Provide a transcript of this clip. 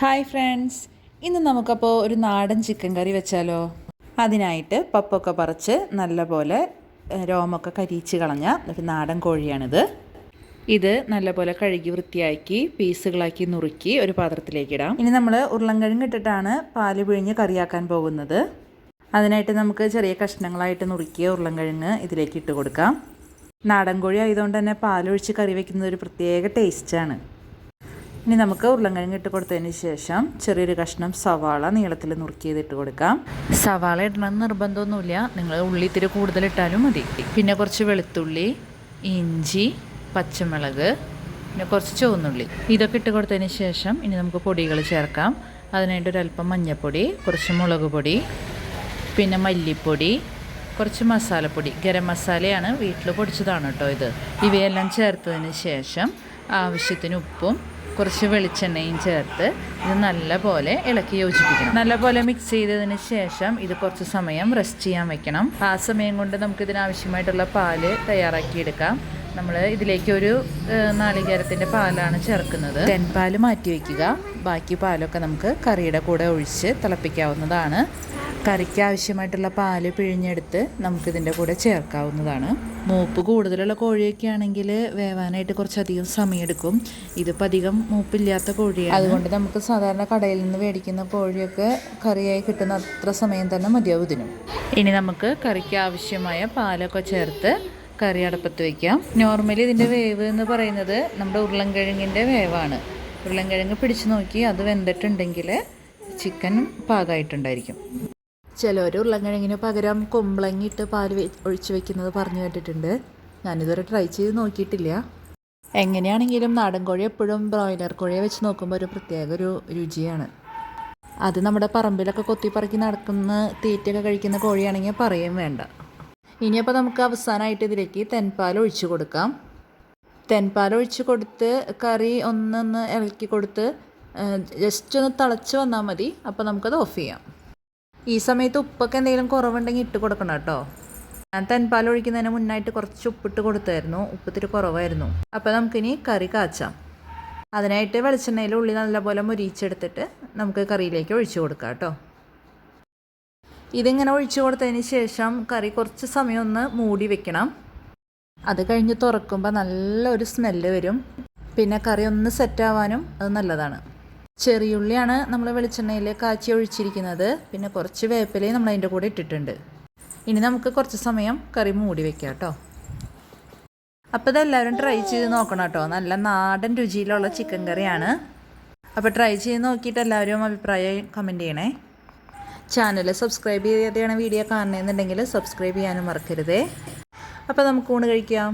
Hi friends ഇന്ന് നമുക്കപ്പോൾ ഒരു നാടൻ ചിക്കൻ കറി വെച്ചാലോ? അതിനായിട്ട് പപ്പൊക്കെ പറിച്ച് നല്ലപോലെ രോമൊക്കെ കരിയിച്ച് കളഞ്ഞ ഒരു നാടൻ കോഴിയാണിത്. ഇത് നല്ലപോലെ കഴുകി വൃത്തിയാക്കി പീസുകളാക്കി നുറുക്കി ഒരു പാത്രത്തിലേക്ക് ഇടാം. ഇനി നമ്മൾ ഉരുളൻകിഴങ്ങ് ഇട്ടിട്ടാണ് പാൽ പിഴിഞ്ഞ് കറിയാക്കാൻ പോകുന്നത്. അതിനായിട്ട് നമുക്ക് ചെറിയ കഷ്ണങ്ങളായിട്ട് നുറുക്കിയ ഉരുളൻകിഴങ്ങ് ഇതിലേക്ക് ഇട്ട് കൊടുക്കാം. നാടൻ കോഴി ആയതുകൊണ്ട് തന്നെ പാലൊഴിച്ച് കറി വയ്ക്കുന്നത് ഒരു പ്രത്യേക ടേസ്റ്റാണ് ഇനി നമുക്ക് ഉരുളൻകിഴങ്ങ് ഇട്ട് കൊടുത്തതിന് ശേഷം ചെറിയൊരു കഷ്ണം സവാള നീളത്തിൽ നുറുക്കിയത് ഇട്ട് കൊടുക്കാം. സവാള ഇടണം നിർബന്ധമൊന്നുമില്ല. നിങ്ങൾ ഉള്ളി ഇത്തിരി കൂടുതൽ ഇട്ടാലും മതി. പിന്നെ കുറച്ച് വെളുത്തുള്ളി ഇഞ്ചി പച്ചമുളക് പിന്നെ കുറച്ച് ചുവന്നുള്ളി. ഇതൊക്കെ ഇട്ട് കൊടുത്തതിന് ശേഷം ഇനി നമുക്ക് പൊടികൾ ചേർക്കാം. അതിനായിട്ട് ഒരല്പം മഞ്ഞൾപ്പൊടി കുറച്ച് മുളക് പൊടി പിന്നെ മല്ലിപ്പൊടി കുറച്ച് മസാലപ്പൊടി. ഗരം മസാലയാണ് വീട്ടിൽ പൊടിച്ചതാണ് കേട്ടോ ഇത്. ഇവയെല്ലാം ചേർത്തതിന് ശേഷം ആവശ്യത്തിന് ഉപ്പും കുറച്ച് വെളിച്ചെണ്ണയും ചേർത്ത് ഇത് നല്ലപോലെ ഇളക്കി യോജിപ്പിക്കണം. നല്ലപോലെ മിക്സ് ചെയ്തതിന് ശേഷം ഇത് കുറച്ച് സമയം റെസ്റ്റ് ചെയ്യാൻ വെക്കണം. ആ സമയം കൊണ്ട് നമുക്ക് ഇതിനാവശ്യമായിട്ടുള്ള പാൽ തയ്യാറാക്കിയെടുക്കാം നമ്മൾ ഇതിലേക്ക് ഒരു നാളികേരത്തിന്റെ പാലാണ് ചേർക്കുന്നത്. തെൻപാൽ മാറ്റി വയ്ക്കുക ബാക്കി പാലൊക്കെ നമുക്ക് കറിയുടെ കൂടെ ഒഴിച്ച് തിളപ്പിക്കാവുന്നതാണ്. കറിക്ക് ആവശ്യമായിട്ടുള്ള പാൽ പിഴിഞ്ഞെടുത്ത് നമുക്കിതിന്റെ കൂടെ ചേർക്കാവുന്നതാണ്. മൂപ്പ് കൂടുതലുള്ള കോഴിയൊക്കെ ആണെങ്കിൽ വേവാനായിട്ട് കുറച്ചധികം സമയമെടുക്കും. ഇതിപ്പോൾ അധികം മൂപ്പില്ലാത്ത കോഴിയാണ്. അതുകൊണ്ട് നമുക്ക് സാധാരണ കടയിൽ നിന്ന് മേടിക്കുന്ന കോഴിയൊക്കെ കറിയായി കിട്ടുന്ന അത്ര സമയം തന്നെ മതിയാവും ഇതിനും. ഇനി നമുക്ക് കറിക്ക് ആവശ്യമായ പാലൊക്കെ ചേർത്ത് കറി അടപ്പത്ത് വയ്ക്കാം നോർമലി ഇതിന്റെ വേവ് എന്ന് പറയുന്നത് നമ്മുടെ ഉരുളൻകിഴങ്ങിന്റെ വേവാണ്. ഉരുളൻകിഴങ്ങ് പിടിച്ചു നോക്കി അത് വെന്തിട്ടുണ്ടെങ്കിൽ ചിക്കൻ പാകമായിട്ടുണ്ടായിരിക്കും. ചിലർ ഉരുളക്കിഴങ്ങിന് പകരം കുമ്പളങ്ങിട്ട് പാൽ വെ- ഒഴിച്ച് വെക്കുന്നത് പറഞ്ഞു കേട്ടിട്ടുണ്ട്. ഞാനിതുവരെ ട്രൈ ചെയ്ത് നോക്കിയിട്ടില്ല. എങ്ങനെയാണെങ്കിലും നാടൻ കോഴി എപ്പോഴും ബ്രോയിലർ കോഴിയെ വെച്ച് നോക്കുമ്പോൾ ഒരു പ്രത്യേക ഒരു രുചിയാണ്. അത് നമ്മുടെ പറമ്പിലൊക്കെ കൊത്തിപ്പറക്കി നടക്കുന്ന തീറ്റയൊക്കെ കഴിക്കുന്ന കോഴിയാണെങ്കിൽ പറയും വേണ്ട. ഇനിയപ്പോൾ നമുക്ക് അവസാനമായിട്ട് ഇതിലേക്ക് തെൻപാൽ ഒഴിച്ചു കൊടുക്കാം. തെൻപാൽ ഒഴിച്ച് കൊടുത്ത് കറി ഒന്നൊന്ന് ഇളക്കി കൊടുത്ത് ജസ്റ്റ് ഒന്ന് തിളച്ച് വന്നാൽ മതി. അപ്പോൾ നമുക്കത് ഓഫ് ചെയ്യാം. ഈ സമയത്ത് ഉപ്പൊക്കെ എന്തെങ്കിലും കുറവുണ്ടെങ്കിൽ ഇട്ട് കൊടുക്കണം കേട്ടോ. ഞാൻ തൻപാൽ ഒഴിക്കുന്നതിന് മുന്നായിട്ട് കുറച്ച് ഉപ്പിട്ട് കൊടുത്തായിരുന്നു. ഉപ്പത്തിരി കുറവായിരുന്നു. അപ്പോൾ നമുക്കിനി കറി കാച്ചാം. അതിനായിട്ട് വെളിച്ചെണ്ണയിൽ ഉള്ളി നല്ലപോലെ മുരിച്ചെടുത്തിട്ട് നമുക്ക് കറിയിലേക്ക് ഒഴിച്ചു കൊടുക്കാം കേട്ടോ. ഇതിങ്ങനെ ഒഴിച്ചു കൊടുത്തതിന് ശേഷം കറി കുറച്ച് സമയം ഒന്ന് മൂടി വെക്കണം. അത് കഴിഞ്ഞ് തുറക്കുമ്പോൾ നല്ലൊരു സ്മെല്ല് വരും. പിന്നെ കറി ഒന്ന് സെറ്റ് ആവാനും അത് നല്ലതാണ്. ചെറിയുള്ളിയാണ് നമ്മൾ വെളിച്ചെണ്ണയിൽ കാച്ചി ഒഴിച്ചിരിക്കുന്നത്. പിന്നെ കുറച്ച് വേപ്പിലയും നമ്മൾ അതിന്റെ കൂടെ ഇട്ടിട്ടുണ്ട്. ഇനി നമുക്ക് കുറച്ച് സമയം കറി മൂടി വെക്കാം കേട്ടോ. അപ്പോൾ ഇതെല്ലാവരും ട്രൈ ചെയ്ത് നോക്കണം കേട്ടോ. നല്ല നാടൻ രുചിയിലുള്ള ചിക്കൻ കറിയാണ്. അപ്പോൾ ട്രൈ ചെയ്ത് നോക്കിയിട്ട് എല്ലാവരും അഭിപ്രായം കമന്റ് ചെയ്യണേ. ചാനൽ സബ്സ്ക്രൈബ് ചെയ്യാതെയാണ് വീഡിയോ കാണണമെന്നുണ്ടെങ്കിൽ സബ്സ്ക്രൈബ് ചെയ്യാനും മറക്കരുതേ. അപ്പോൾ നമുക്ക് ഊണ് കഴിക്കാം.